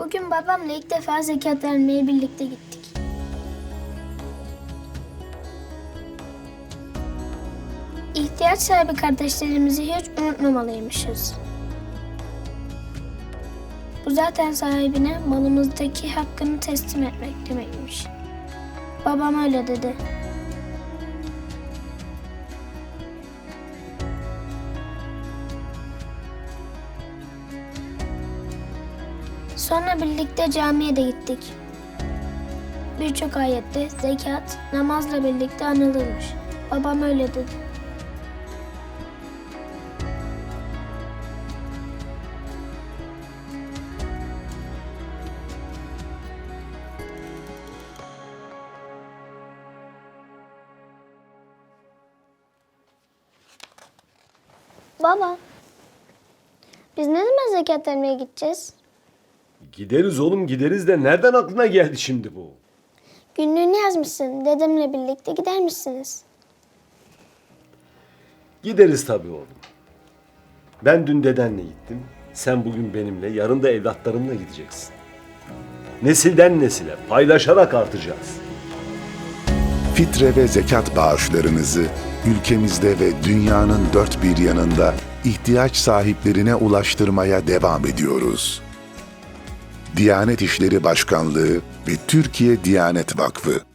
Bugün babamla ilk defa zekat vermeye birlikte gittik. İhtiyaç sahibi kardeşlerimizi hiç unutmamalıymışız. Bu zaten sahibine malımızdaki hakkını teslim etmek demekmiş. Babam öyle dedi. Sonra birlikte camiye de gittik. Birçok ayette zekat namazla birlikte anılırmış. Babam öyle dedi. Baba, biz ne zaman zekat vermeye gideceğiz? Gideriz oğlum gideriz de nereden aklına geldi şimdi bu? Günlüğünü yazmışsın. Dedemle birlikte gider misiniz? Gideriz tabii oğlum. Ben dün dedenle gittim. Sen bugün benimle, yarın da evlatlarımla gideceksin. Nesilden nesile paylaşarak artacağız. Fitre ve zekat bağışlarınızı ülkemizde ve dünyanın dört bir yanında ihtiyaç sahiplerine ulaştırmaya devam ediyoruz. Diyanet İşleri Başkanlığı ve Türkiye Diyanet Vakfı